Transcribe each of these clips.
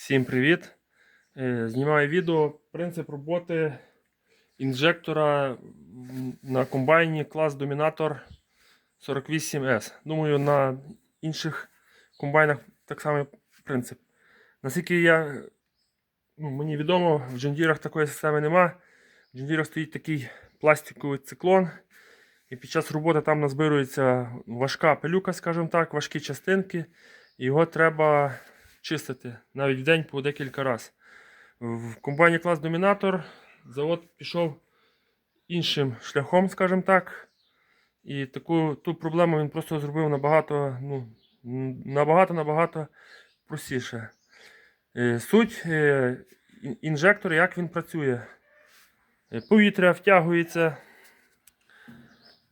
Всім привіт! Е, Знімаю відео. Принцип роботи інжектора на комбайні клас Dominator 48S. Думаю, на інших комбайнах так само принцип. Наскільки я, ну, мені відомо, в джендірах такої системи нема. В джендірах стоїть такий пластиковий циклон. І під час роботи там назбирується важка пилюка, скажімо так, важкі частинки. Його треба чистити навіть в день по декілька разів. В комбайні клас Домінатор завод пішов іншим шляхом, скажімо так. І таку ту проблему він просто зробив набагато, ну, набагато, набагато простіше. Е, Суть е, ін- інжектора, як він працює. Е, Повітря втягується.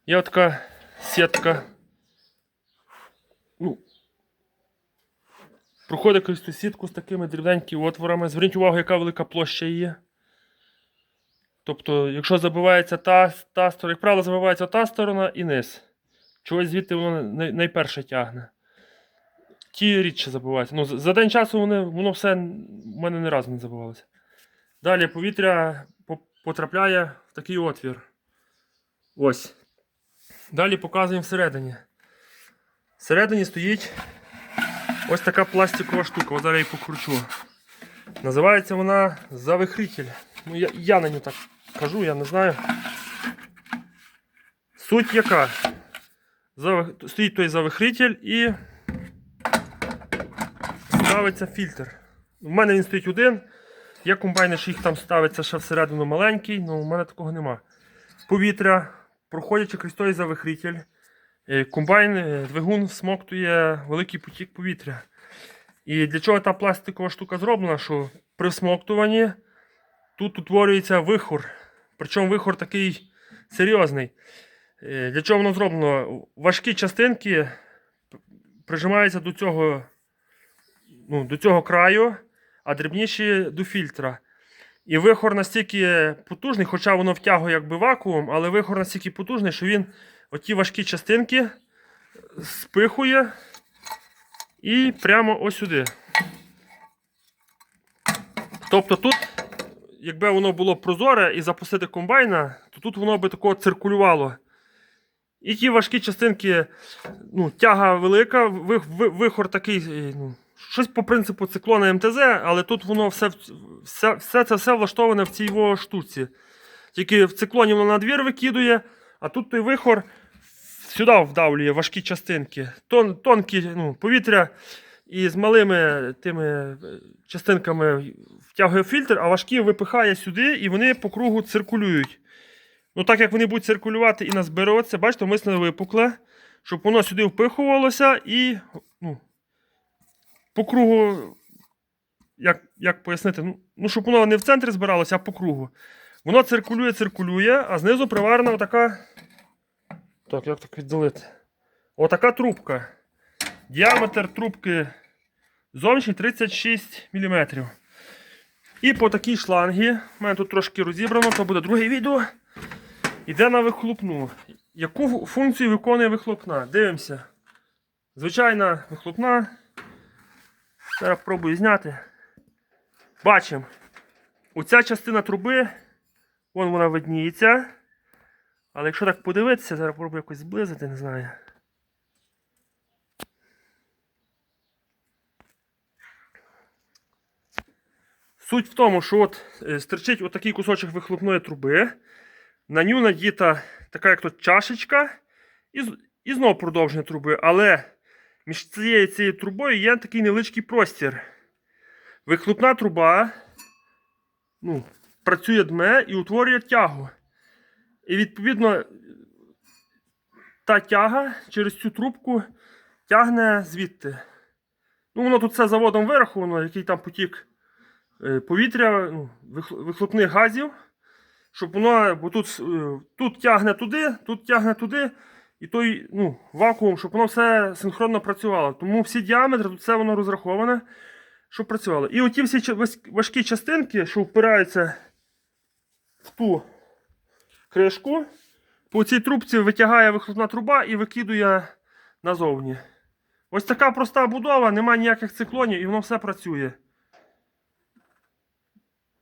Є така сітка. Проходить крізь сітку з такими дрібненькими отворами. Зверніть увагу, яка велика площа є. Тобто, якщо забивається та, та сторона, як правило, забивається та сторона і низ. Чогось звідти воно найперше тягне. Ті рідше забиваються. Ну, за день часу вони, воно все в мене не разу не забивалося. Далі повітря потрапляє в такий отвір. Ось. Далі показуємо всередині. Всередині стоїть ось така пластикова штука. Ось зараз я її покручу. Називається вона завихритель. Ну, я, я на нього так кажу, я не знаю. Суть яка? Завих- Стоїть той завихритель і ставиться фільтр. У мене він стоїть один. Є комбайни, що їх там ставиться ще всередину маленький, але у мене такого нема. Повітря, проходячи крізь той завихритель, комбайн, е, двигун всмоктує великий потік повітря. І для чого та пластикова штука зроблена, що при всмоктуванні тут утворюється вихор. Причому вихор такий серйозний. Е, Для чого воно зроблено? Важкі частинки прижимаються до цього, ну, до цього краю, а дрібніші до фільтра. І вихор настільки потужний, хоча воно втягує якби вакуум, але вихор настільки потужний, що він оті важкі частинки спихує і прямо ось сюди. Тобто тут, якби воно було прозоре і запустити комбайна, то тут воно би такого циркулювало. І ті важкі частинки, ну, тяга велика, ви- ви- вихор такий, е, ну, щось по принципу циклона МТЗ, але тут воно все, все, все це все влаштоване в цій його штуці. Тільки в циклоні воно на двір викидує, а тут той вихор сюди вдавлює важкі частинки. Тон, тонкі ну, повітря і з малими тими е, частинками втягує фільтр, а важкі випихає сюди і вони по кругу циркулюють. Ну, так як вони будуть циркулювати і назбируватися, бачите, мисне випукле, щоб воно сюди впихувалося і ну, по кругу, як, як пояснити, ну, ну, щоб воно не в центрі збиралося, а по кругу. Воно циркулює, циркулює, а знизу приварена отака. Так, як так віддалити? Отака трубка. Діаметр трубки зовнішній 36 мм. І по такій шлангі, в мене тут трошки розібрано, то буде друге відео. Йде на вихлопну. Яку функцію виконує вихлопна? Дивимося. Звичайна вихлопна. Зараз пробую зняти. Бачимо. Оця частина труби, вон вона видніється. Але якщо так подивитися, зараз пробую якось зблизити, не знаю. Суть в тому, що от е, стирчить отакий кусочок вихлопної труби. На ню надіта така як тут чашечка, і, і знову продовження труби. Але між цією цією трубою є такий невеличкий простір. Вихлопна труба ну, працює дме і утворює тягу. І відповідно та тяга через цю трубку тягне звідти. Ну, воно тут все заводом вираховано, який там потік е, повітря, ну, вихлопних газів. Щоб воно, бо тут, е, тут тягне туди, тут тягне туди, і той ну, вакуум, щоб воно все синхронно працювало. Тому всі діаметри, тут все воно розраховане, щоб працювало. І оті всі важкі частинки, що впираються в ту кришку, по цій трубці витягає вихлопна труба і викидує назовні. Ось така проста будова, немає ніяких циклонів і воно все працює.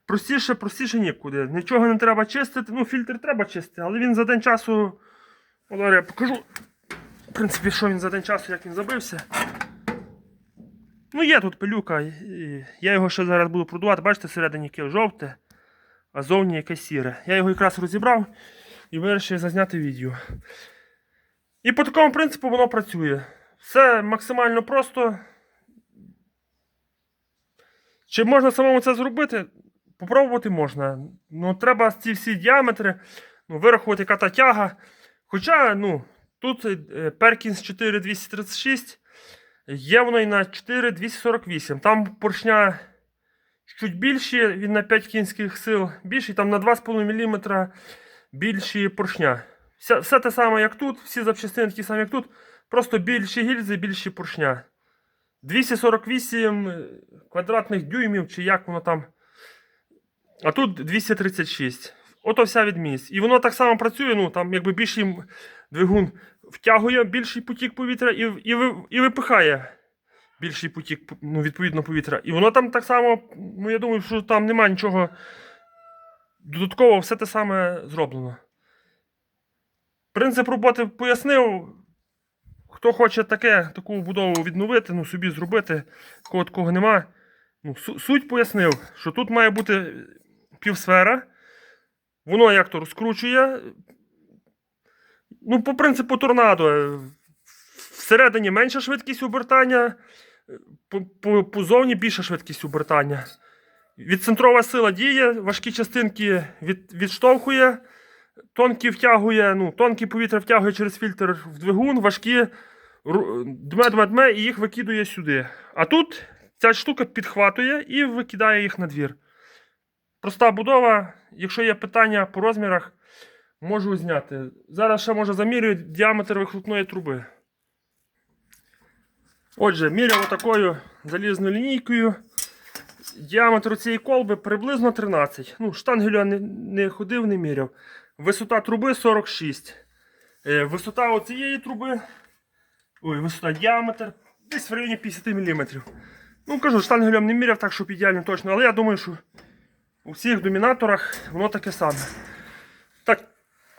простіше, простіше нікуди. Нічого не треба чистити. Ну, фільтр треба чистити, але він за день часу. О, я покажу. В принципі, що він за день часу, як він забився. Ну, є тут пилюка. Я його ще зараз буду продувати. Бачите, всередині яке жовте, а зовні якесь сіре. Я його якраз розібрав і вирішив зазняти відео. І по такому принципу воно працює. Все максимально просто. Чи можна самому це зробити? Попробувати можна. Ну, треба ці всі діаметри ну, вирахувати, яка та тяга. Хоча, ну, тут е, Perkins 4236, є воно і на 4248. Там поршня чуть більші, він на 5 кінських сил більший, там на 2,5 мм більші поршня. Все, все те саме, як тут, всі запчастини такі самі, як тут, просто більші гільзи, більші поршня. 248 квадратних дюймів, чи як воно там. А тут 236. Ото вся відмінність. І воно так само працює, ну там якби більший двигун втягує більший потік повітря і, і, і випихає більший потік, ну, відповідно, повітря. І воно там так само, ну я думаю, що там немає нічого. Додатково все те саме зроблено. Принцип роботи пояснив. Хто хоче таке, таку будову відновити, ну собі зробити, кого такого нема. Ну, суть пояснив, що тут має бути півсфера. Воно як то розкручує. Ну, по принципу торнадо. Всередині менша швидкість обертання, позовні більша швидкість обертання. Відцентрова сила діє, важкі частинки від, відштовхує, тонкі втягує, ну, тонкі повітря втягує через фільтр в двигун, важкі дме-дме-дме і їх викидує сюди. А тут ця штука підхватує і викидає їх на двір. Проста будова. Якщо є питання по розмірах, можу зняти. Зараз ще може замірюю діаметр вихлопної труби. Отже, міряв такою залізною лінійкою. Діаметр цієї колби приблизно 13. Ну, штангелю я не, не ходив, не міряв. Висота труби 46. Е, висота оцієї труби. Ой, висота діаметр десь в районі 50 мм. Ну, кажу, штангелем не міряв, так щоб ідеально точно, але я думаю, що у всіх домінаторах воно таке саме. Так,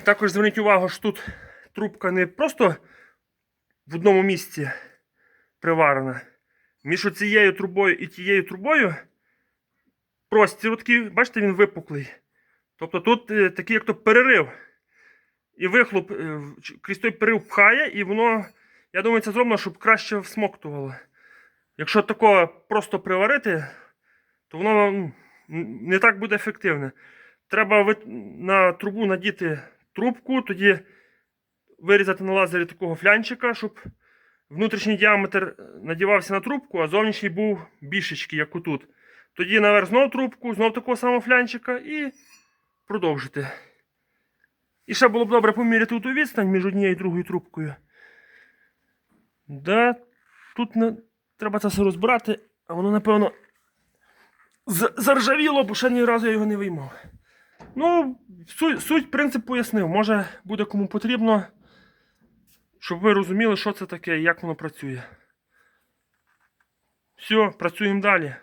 також зверніть увагу, що тут трубка не просто в одному місці приварена. Між цією трубою і тією трубою простір такий, бачите, він випуклий. Тобто тут е, такий як то перерив. І вихлоп е, крізь той перерив пхає, і воно, я думаю, це зроблено, щоб краще всмоктувало. Якщо такого просто приварити, то воно не так буде ефективне. Треба на трубу надіти трубку, тоді вирізати на лазері такого флянчика, щоб внутрішній діаметр надівався на трубку, а зовнішній був більшечкий, як отут. Тоді наверх знов трубку, знов такого самого флянчика і продовжити. І ще було б добре поміряти ту відстань між однією і другою трубкою. Да, тут не... треба це все розбирати, а воно, напевно, заржавіло, бо ще ні разу я його не виймав. Ну, суть, суть принцип пояснив. Може буде кому потрібно, щоб ви розуміли, що це таке і як воно працює. Все, працюємо далі.